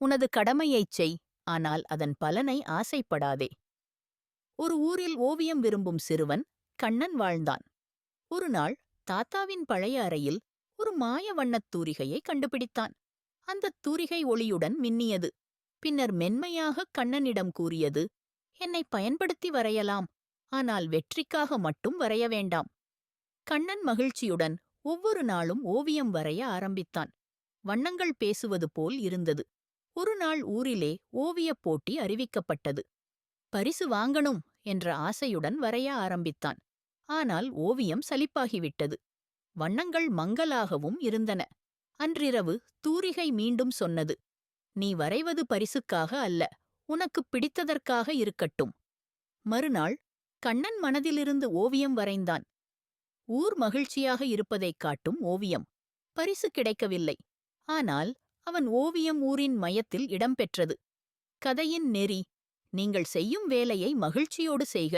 உனது கடமையைச் செய் ஆனால் அதன் பலனை ஆசைப்படாதே. ஒரு ஊரில் ஓவியம் விரும்பும் சிறுவன் கண்ணன் வாழ்ந்தான். ஒரு நாள் தாத்தாவின் பழைய அறையில் ஒரு மாய வண்ணத் தூரிகையை கண்டுபிடித்தான். அந்தத் தூரிகை ஒளியுடன் மின்னியது. பின்னர் மென்மையாக கண்ணனிடம் கூறியது என்னை பயன்படுத்தி வரையலாம் ஆனால் வெற்றிக்காக மட்டும் வரைய வேண்டாம். கண்ணன் மகிழ்ச்சியுடன் ஒவ்வொரு நாளும் ஓவியம் வரைய ஆரம்பித்தான். வண்ணங்கள் பேசுவது போல் இருந்தது. ஒருநாள் ஊரிலே ஓவியப் போட்டி அறிவிக்கப்பட்டது. பரிசு வாங்கணும் என்ற ஆசையுடன் வரைய ஆரம்பித்தான். ஆனால் ஓவியம் சலிப்பாகிவிட்டது. வண்ணங்கள் மங்கலாகவும் இருந்தன. அன்றிரவு தூரிகை மீண்டும் சொன்னது நீ வரைவது பரிசுக்காக அல்ல உனக்குப் பிடித்ததற்காக இருக்கட்டும். மறுநாள் கண்ணன் மனதிலிருந்து ஓவியம் வரைந்தான். ஊர் மகிழ்ச்சியாக இருப்பதைக் காட்டும் ஓவியம். பரிசு கிடைக்கவில்லை. ஆனால் அவன் ஓவியம் ஊரின் மையத்தில் இடம்பெற்றது. கதையின் நெறி நீங்கள் செய்யும் வேலையை மகிழ்ச்சியோடு செய்க.